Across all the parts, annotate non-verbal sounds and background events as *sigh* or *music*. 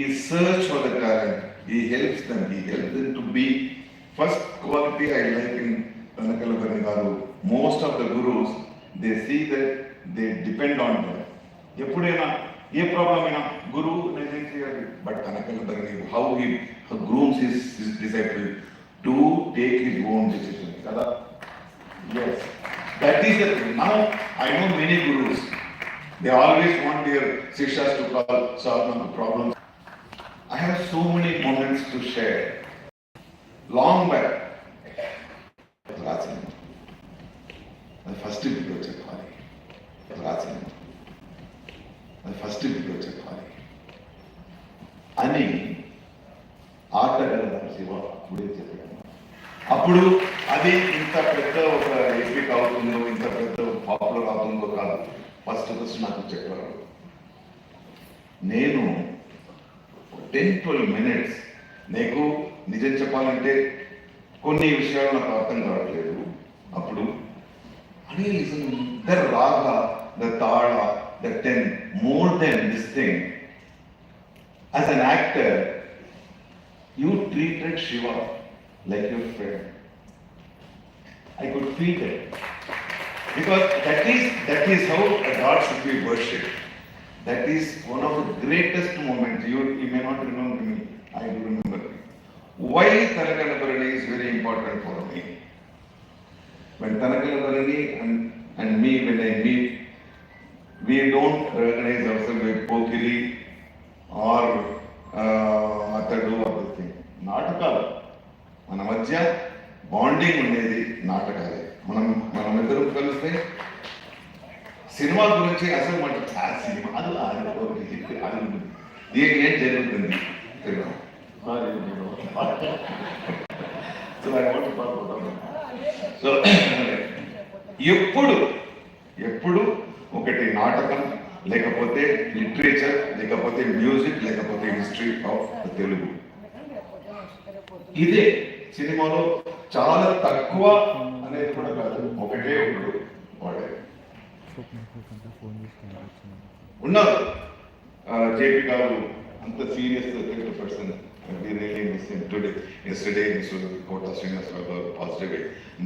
He search for the talent. He helps them. He helps them to be first quality I like in Tanakalabani Garu. Most of the gurus, they see that they depend on them. ఎప్పుడైనా ఏ problem అయినా గురువు నేనేం చేయాలి but కనకలబరి how he grooms his his disciple to take his own decision కదా yes that is the now I know many gurus they always want their శిక్షాస్ to call solve the problems I have so many moments to share. Long back. రాసింది అది first video చెప్పాలి రాసింది అది first video చెప్పాలి అని ఆటగారు శివ అప్పుడే చెప్పాను అప్పుడు అది ఇంత పెద్ద ఒక ఎపిక్ అవుతుందో ఇంత పెద్ద పాపులర్ అవుతుందో కాదు. ఫస్ట్ ఫస్ట్ నాకు చెప్పారు. నేను టెన్ ట్వెల్వ్ మినిట్స్. నీకు నిజం చెప్పాలంటే కొన్ని విషయాలు నాకు అర్థం కావట్లేదు. అప్పుడు అనే the raga the tala the ten more than this thing. As an actor you treated Shiva like your friend. I could feel that because that is that is how a god should be. That is one of the greatest moments. You, you may not remember me. I do remember. Why Tanakalabarani is very important for me. When Tanakalabarani and, and me, when I meet, we don't recognize ourselves with Pokiri or uh, Atadu or this thing. నాటకాలు మన మధ్య bonding ఉండేది నాటకాలే మనం మనం ఇద్దరం కలిస్తే cinema గురించి అసలు మనకి ఆ సినిమా అది అది ఒకటి, అది ఉంటుంది. దీనికి ఏం జరుగుతుంది సో ఎప్పుడు ఎప్పుడు ఒకటి నాటకం లేకపోతే లిటరేచర్ లేకపోతే మ్యూజిక్ లేకపోతే హిస్టరీ ఆఫ్ తెలుగు. ఇదే సినిమాలో చాలా తక్కువ అనేది కూడా కాదు. ఒకటే ఒకటి. ఉన్నారు జేపీ గారు అంత serious theatre person we really miss him today yesterday miss Kota Srinivasarao గారు positive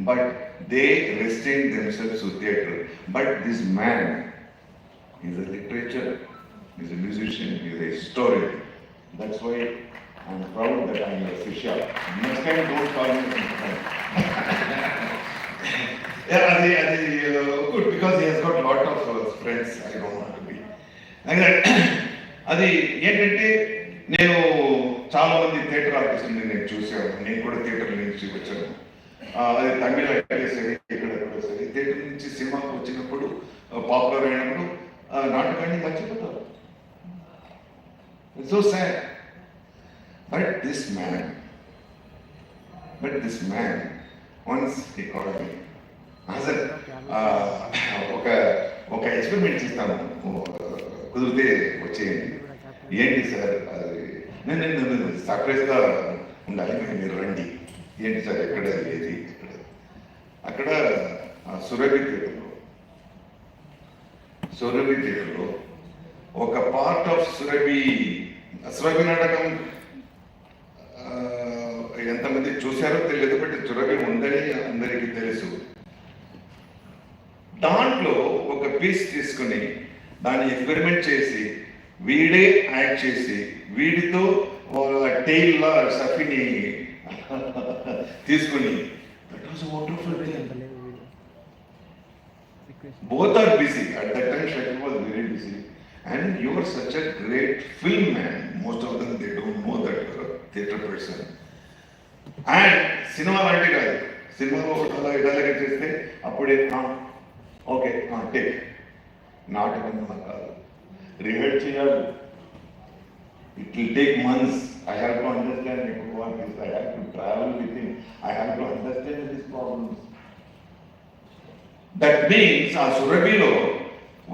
but they restrain themselves to theatre but this man is a literature is a musician is a historian that's why I'm proud that I'm your shishya next time don't call me *laughs* Yeah, అది అది good because he has got lot of friends I don't అది ఏంటంటే నేను చాలా మంది theatre ఆర్టిస్టుని నేను చూసాను నేను కూడా థియేటర్ నుంచి వచ్చాను. అది తమిళ అయితే సరే ఇక్కడ సరే థియేటర్ నుంచి సినిమాకి వచ్చినప్పుడు పాపులర్ అయినప్పుడు నాటకాన్ని మర్చిపోతారు. So sir but this man but this man once he me Ah, ఒక ఒక ఎక్స్పెరిమెంట్ చేస్తాను కుదిరితే వచ్చేయండి. ఏంటి సార్ అది? నేను నేను సర్ప్రైజ్గా ఉండాలి. మీరు రండి. ఏంటి సార్? ఎక్కడ ఏది? ఎక్కడ? అక్కడ సురభి థియేటర్లో సురభి థియేటర్లో ఒక పార్ట్ ఆఫ్ సురభి సురభి నాటకం ఆ, ఎంతమంది చూశారో తెలియదు బట్ సురభి ఉందని అందరికీ తెలుసు. దాంట్లో ఒక పీస్ తీసుకుని దాన్ని ఎక్స్పెరిమెంట్ చేసి వీడే యాడ్ చేసి వీడితో టైల్ లా సఫిని తీసుకుని. Both are busy at that time shuttle was busy and your such a great film man most of them they don't know that theatre person and cinema లాంటి కాదు. సినిమాలో ఒక ఇలా చేస్తే అప్పుడే ఓకే టేక్ నాటకం కాదు. రిహర్డ్ చేయాలి. It will take months I have to understand what I have to travel with in I have to understand this problems that means ఆ సురభిలో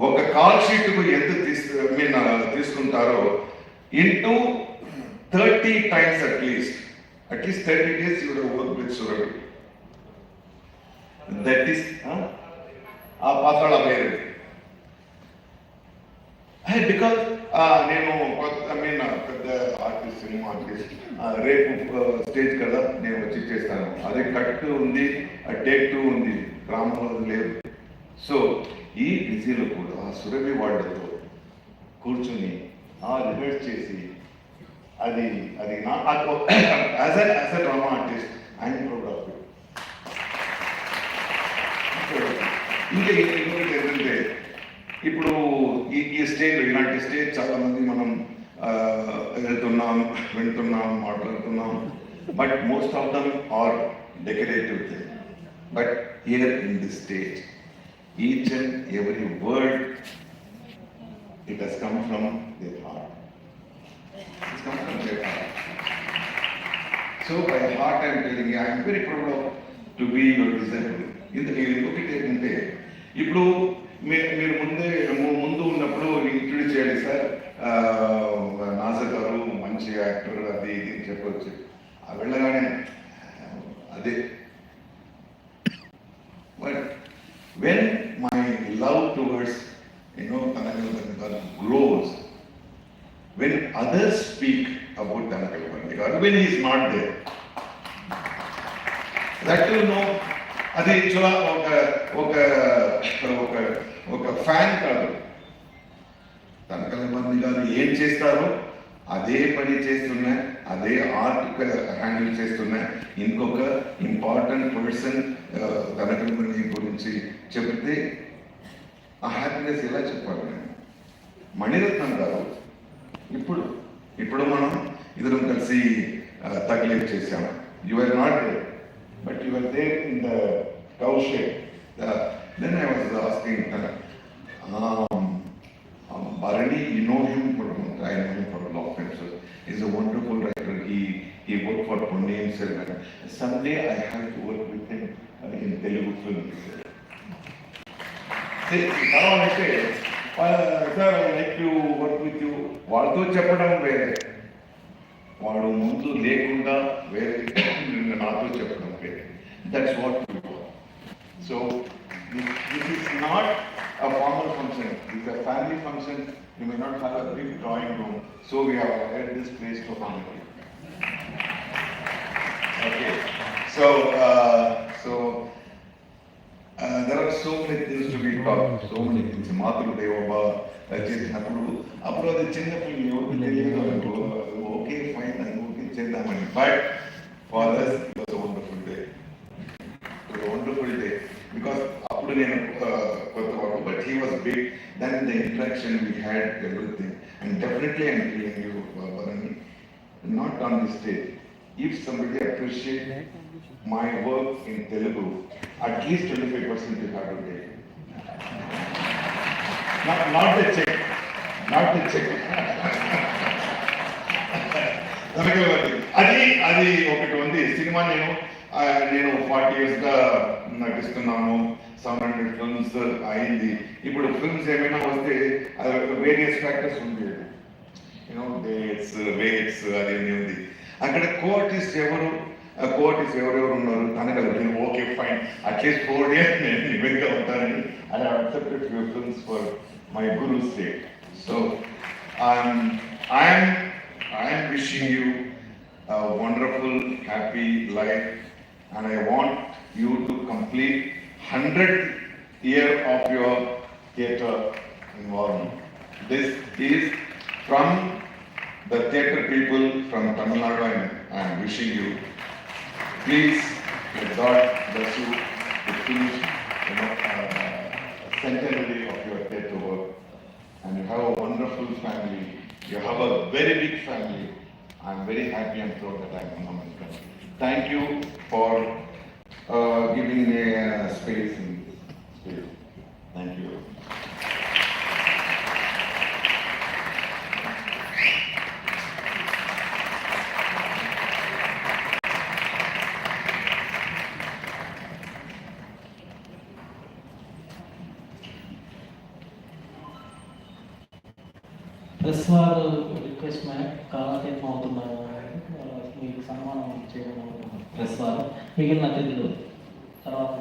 ఒక కాల్ షీట్కు ఎంత తీసు మీన్ తీసుకుంటారో into thirty times at least at least thirty days you work with Surabhi that is ఆ పాత్రల పేరు బికాస్ నేను కొత్త ఐ మీన్ పెద్ద ఆర్టిస్ట్ సినిమా ఆర్టిస్ట్ ఆ, రేపు స్టేజ్ కదా నేను వచ్చి చేస్తాను. అదే కట్ ఉంది టేక్ టూ ఉంది గ్రామంలో లేదు. సో ఈ బిజీలో కూడా ఆ సురభి వాళ్ళతో కూర్చుని ఆ రివర్స్ చేసి అది అది నా as a as a drama artist I'm proud of you ఇంకా ఇంకొకటి ఏంటంటే ఇప్పుడు ఈ ఈ స్టేజ్ ఇలాంటి స్టేజ్ చాలా మంది మనం వెళ్తున్నాం వింటున్నాం మాట్లాడుతున్నాం. But most of them are decorative thing but here in the stage each and every word it has come from the heart it's come from heart so by heart I'm telling I'm very proud of to be your ఇంత ఇందుకు ఇంకొకటి ఏంటంటే ఇప్పుడు మీరు మీరు ముందే ముందు ఉన్నప్పుడు ఇంట్రడ్యూస్ చేయాలి సార్. ఆ, నాసర్ గారు మంచి యాక్టర్ అది ఇది అని ఆ వెళ్ళగానే అదే. But when my love towards you know Kanakal గారు grows when others speak about Dhanakal Pandikar, when when is not there. That you know అది చాలా ఒక ఒక ఒక ఒక ఫ్యాన్ కాదు. తనకల మంది గారు ఏం చేస్తారో అదే పని చేస్తున్నా అదే ఆర్ట్ హ్యాండిల్ చేస్తున్నా. ఇంకొక ఇంపార్టెంట్ పర్సన్ తనకల మంది గురించి చెబితే ఆ హ్యాపీనెస్ ఎలా చెప్పాలి నేను? మణిరత్నం గారు ఇప్పుడు ఇప్పుడు మనం ఇద్దరం కలిసి తగ్లేట్ చేశాము you are not but you are there in the L shape. The, then I was asking I was um, Bharani, you know him for, I know him for a long time, so he's a wonderful writer. He, he worked for Ponniyin Selvan. Someday I have to work with him uh, in Telugu film. he said. కావాలంటే sir like you work with you వాళ్ళతో చెప్పడం వేరే వాడు ముందు లేకుండా వేరే నాతో చెప్పడం వేరే that's what So this is not a formal function it's a family function you may not have a big drawing room so we have head this place to family okay so so Uh, there are so many things to be taught, so many things. మాతృ దేవోభ చేసినప్పుడు అప్పుడు అది చిన్న పిల్లలు ఎవరికి తెలియదు okay fine అది okay చేద్దామని but far opinion uh, Kotowako, but he was big. Then the interaction we had, everything. And definitely I'm feeling you, uh, Varani, not on this stage. If somebody appreciates my work in Telugu, at least 25% will have to pay. Not, not the check. Not the check. *laughs* Thank you, అది అది ఒకటి ఉంది. Cinema నేను నేను forty ఇయర్స్గా నటిస్తున్నాను. Seven hundred films అయింది. ఇప్పుడు films ఏమైనా వస్తే వేరియస్ ఫ్యాక్టర్స్ ఉంది. యూనో డేట్స్ వేట్స్ అది ఉంది. అక్కడ కోర్టిస్ట్ ఎవరు కోఆర్టిస్ట్ ఎవరెవరు ఉన్నారు? తనకు నేను okay fine. At least four days నేను నివేదిక ఉంటానని I accepted your films for my guru state so I'm I'm I'm wishing you a wonderful, happy life. And I want you to complete 100th year of your theatre involvement. This is from the theatre people from Tamil Nadu and I am wishing you. Please, may God bless you to finish you know, uh, centenary of your theatre work. And you have a wonderful family. You have a very big family. I am very happy and proud that I am from America. Thank you for uh, giving me a uh, space in this space. Thank you. That's request madam కాలతీతం అవుతున్నారు మీకు సన్మానం చేయడం అవుతున్నారు press వారు మిగిలిన అతిథులు తర్వాత